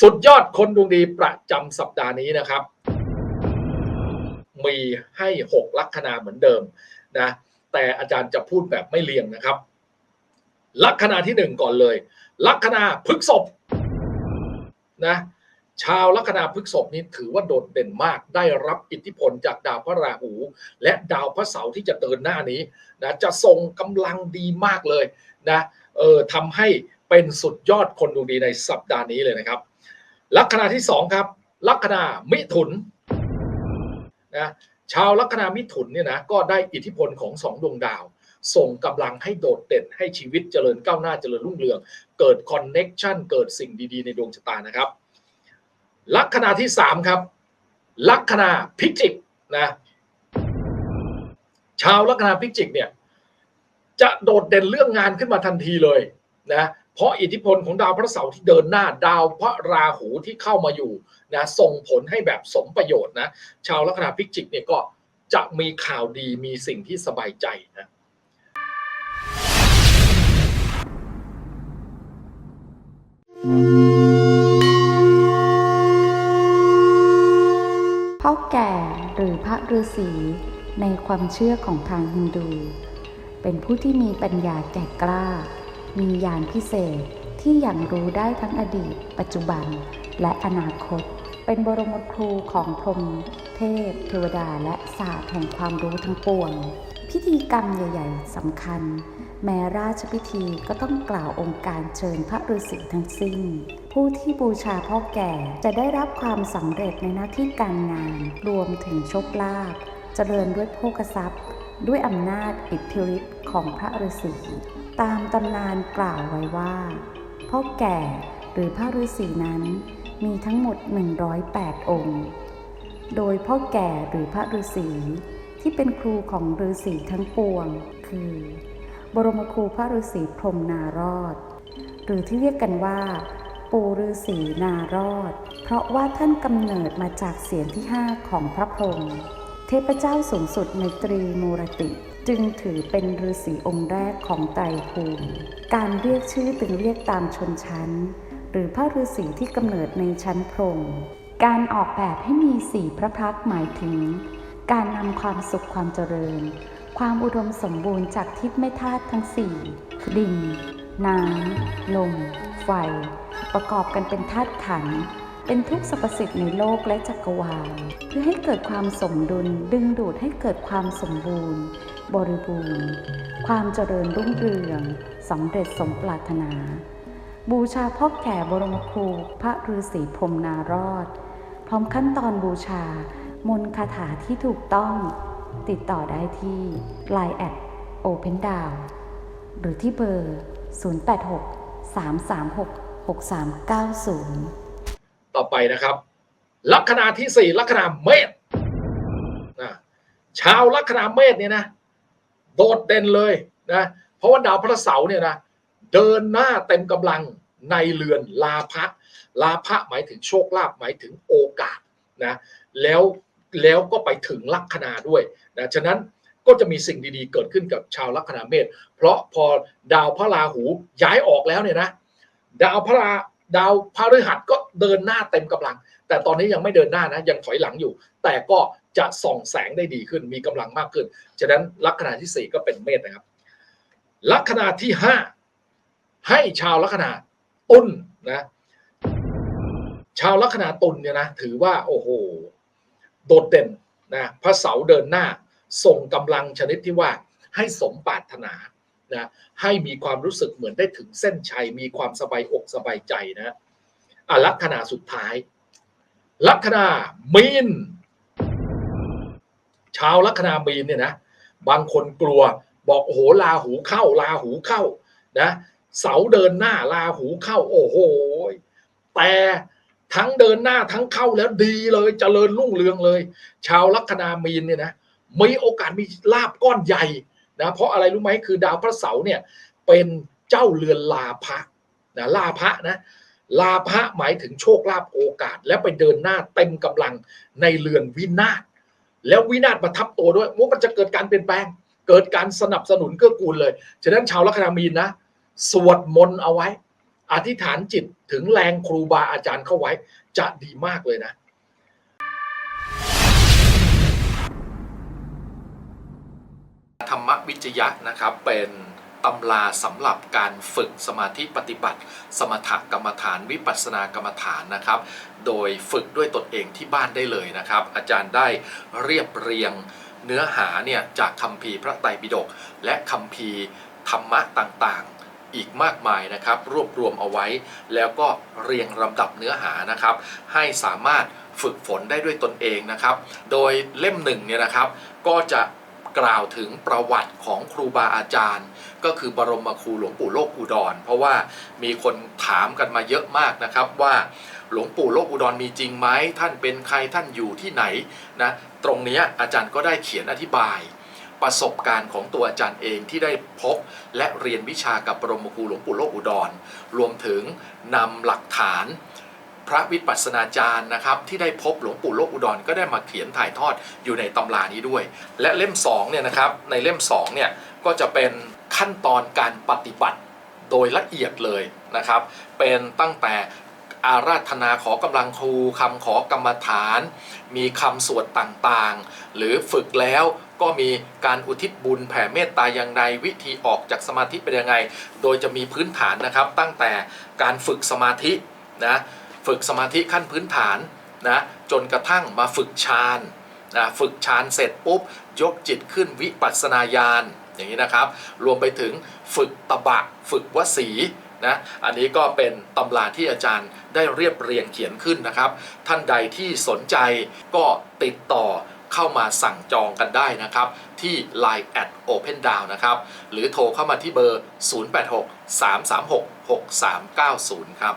สุดยอดคนดวงดีประจำสัปดาห์นี้นะครับ มีให้หกลัคนาเหมือนเดิมนะแต่อาจารย์จะพูดแบบไม่เรียงนะครับ ลัคนาที่หนึ่งก่อนเลย ลัคนาพฤกษภนะชาวลัคนาพฤกษภนี้ถือว่าโดดเด่นมากได้รับอิทธิพลจากดาวพระราหู และดาวพระเสาร์ที่จะเดินหน้านี้นะจะส่งกำลังดีมากเลยนะเออทำให้เป็นสุดยอดคนดวงดีในสัปดาห์นี้เลยนะครับ ลัคนาที่สองครับ ลัคนามิถุนนะชาวลัคนามิถุนเนี่ยนะก็ได้อิทธิพลของสองดวงดาว ส่งกำลังให้โดดเด่นให้ชีวิตเจริญก้าวหน้าเจริญรุ่งเรือง เกิดคอนเน็กชันเกิดสิ่งดีๆ ในดวงชะตานะครับ ลัคนาที่สามครับ ลัคนาพิจิกนะชาวลัคนาพิจิกเนี่ยจะโดดเด่นเรื่องงานขึ้นมาทันทีเลยนะ เพราะอิทธิพลของดาวพระเสาร์ที่เดินหน้าดาวพระราหูที่เข้ามาอยู่นะส่งผลให้แบบสมประโยชน์นะชาวลัคนาพิจิกเนี่ยก็จะมีข่าวดีมีสิ่งที่สบายใจนะพ่อแก่หรือพระฤาษีในความเชื่อของทางฮินดู เป็นผู้ที่มีปัญญาแก่กล้า มีญาณพิเศษที่อย่างรู้ได้ทั้งอดีต ปัจจุบัน และอนาคต เป็นบรมครูของพรหมเทพ เทวดาและศาสตร์แห่งความรู้ทั้งปวง พิธีกรรมใหญ่ ๆสำคัญ แม้ราชพิธีก็ต้องกล่าวองค์การเชิญพระฤาษีทั้งสิ้น ผู้ที่บูชาพ่อแก่จะได้รับความสำเร็จในหน้าที่การงาน รวมถึงโชคลาภเจริญด้วยโภคทรัพย์ ด้วยอำนาจอิทธิฤทธิ์ของพระฤาษี ตามตำนานกล่าวไว้ว่าพ่อแก่หรือพระฤาษีนั้นมีทั้งหมด 108 องค์ โดยพ่อแก่หรือพระฤาษีที่เป็นครูของฤาษีทั้งปวง คือ บรมครูพระฤาษีพรมนารอด หรือที่เรียกกันว่า ปู่ฤาษีนารอด เพราะว่าท่านกำเนิดมาจากเสียงที่ห้าของพระพรหมเทพเจ้าสูงสุดในตรีมูรติ จึงถือเป็นฤาษีองค์แรกของไตรภูมิ การเรียกชื่อตึงเรียกตามชนชั้น หรือพระฤาษีที่กำเนิดในชั้นพรหมการออกแบบให้มีสี่พระพักหมายถึง การนำความสุขความเจริญ ความอุดมสมบูรณ์จากทิพย์แม่ธาตุทั้งสี่ดิน น้ำลม ไฟ ประกอบกันเป็นธาตุขันธ์ เป็นทุกสรรพสิ่งในโลกและจักรวาล เพื่อให้เกิดความสมดุลดึงดูดให้เกิดความสมบูรณ์ บริบูรณ์ ความเจริญรุ่งเรืองสำเร็จสมปรารถนา บูชาพ่อแก่บรมครูพระฤาษีพรมนารอด พร้อมขั้นตอนบูชา มนคาถาที่ถูกต้อง ติดต่อได้ที่ Line แอด Open d o w n หรือที่เบอร์ 086 336 6390 ต่อไปนะครับ ลัคนาที่สี่ลัคนาเมษนะชาวลัคนาเมษเนี่ยนะ โดดเด่นเลยนะ เพราะว่าดาวพระเสาร์เนี่ยนะ เดินหน้าเต็มกำลังในเรือนลาภะลาภะหมายถึงโชคลาภหมายถึงโอกาสนะแล้วแล้วก็ไปถึงลัคนาด้วยนะฉะนั้นก็จะมีสิ่งดีๆ เกิดขึ้นกับชาวลัคนาเมษเพราะพอดาวพระราหูย้ายออกแล้วเนี่ยนะ ดาวพระรา ดาวพฤหัสก็เดินหน้าเต็มกำลัง แต่ตอนนี้ยังไม่เดินหน้านะยังถอยหลังอยู่ แต่ก็จะส่องแสงได้ดีขึ้นมีกำลังมากขึ้น ฉะนั้นลัคนาที่สี่ก็เป็นเมษนะครับ ลัคนาที่ห้าให้ชาวลัคนาตุลนะชาวลัคนาตุลเนี่ยนะถือว่าโอ้โหโดดเด่นนะพระเสาร์เดินหน้าส่งกำลังชนิดที่ว่าให้สมปรารถนา นะให้มีความรู้สึกเหมือนได้ถึงเส้นชัย มีความสบายอกสบายใจนะอะลัคนาสุดท้าย ลัคนามีน ชาวลัคนามีนเนี่ยนะบางคนกลัวบอกโอ้โหลาหูเข้าลาหูเข้านะเสาเดินหน้าลาหูเข้า โอ้โหแต่ทั้งเดินหน้าทั้งเข้าแล้วดีเลยเจริญรุ่งเรืองเลย ชาวลัคนามีนเนี่ยนะมีโอกาสมีลาบก้อนใหญ่ นะเพราะอะไรรู้ไหมคือดาวพระเสาร์เนี่ยเป็นเจ้าเรือนลาภะนะลาภะนะลาภะหมายถึงโชคลาภโอกาส และไปเดินหน้าเต็มกำลังในเรือนวินาศแล้ววินาศมาทับตัวด้วยว่ามันจะเกิดการเปลี่ยนแปลง เกิดการสนับสนุนเกื้อกูลเลย ฉะนั้นชาวลัคนามีนนะ สวดมนต์เอาไว้ อธิษฐานจิตถึงแรงครูบาอาจารย์เข้าไว้ จะดีมากเลยนะ ธรรมวิจยะนะครับเป็นตำราสำหรับการฝึกสมาธิปฏิบัติ สมถกรรมฐานวิปัสสนากรรมฐานนะครับ โดยฝึกด้วยตนเองที่บ้านได้เลยนะครับ อาจารย์ได้เรียบเรียงเนื้อหาเนี่ยจากคัมภีร์พระไตรปิฎกและคัมภีร์ธรรมะต่างๆ อีกมากมายนะครับ รวบรวมเอาไว้ แล้วก็เรียงลำดับเนื้อหานะครับ ให้สามารถฝึกฝนได้ด้วยตนเองนะครับ โดยเล่มหนึ่งเนี่ยนะครับ ก็จะ กล่าวถึงประวัติของครูบาอาจารย์ ก็คือบรมครูหลวงปู่โลกอุดร เพราะว่ามีคนถามกันมาเยอะมากนะครับว่าหลวงปู่โลกอุดรมีจริงไหมท่านเป็นใครท่านอยู่ที่ไหนนะตรงนี้อาจารย์ก็ได้เขียนอธิบายประสบการณ์ของตัวอาจารย์เองที่ได้พบและเรียนวิชากับบรมครูหลวงปู่โลกอุดร รวมถึงนำหลักฐาน พระวิปัสสนาจารย์นะครับ ที่ได้พบหลวงปู่โลกอุดรก็ได้มาเขียนถ่ายทอดอยู่ในตำรานี้ด้วย และเล่ม2เนี่ยนะครับในเล่ม2เนี่ยก็จะเป็นขั้นตอนการปฏิบัติโดยละเอียดเลยนะครับ เป็นตั้งแต่อาราธนาขอกำลังครูคำขอกรรมฐาน มีคำสวดต่างๆ หรือฝึกแล้วก็มีการอุทิศบุญแผ่เมตตาอย่างไรวิธีออกจากสมาธิเป็นยังไง โดยจะมีพื้นฐานนะครับ ตั้งแต่การฝึกสมาธินะ ฝึกสมาธิขั้นพื้นฐานนะจนกระทั่งมาฝึกฌานนะฝึกฌานเสร็จปุ๊บยกจิตขึ้นวิปัสสนาญาณอย่างนี้นะครับ รวมไปถึงฝึกตบะ ฝึกวสีนะอันนี้ก็เป็นตำราที่อาจารย์ได้เรียบเรียงเขียนขึ้นนะครับ ท่านใดที่สนใจก็ติดต่อเข้ามาสั่งจองกันได้นะครับ ที่ Line at Open Down นะครับ หรือโทรเข้ามาที่เบอร์ 086 336 6390 ครับ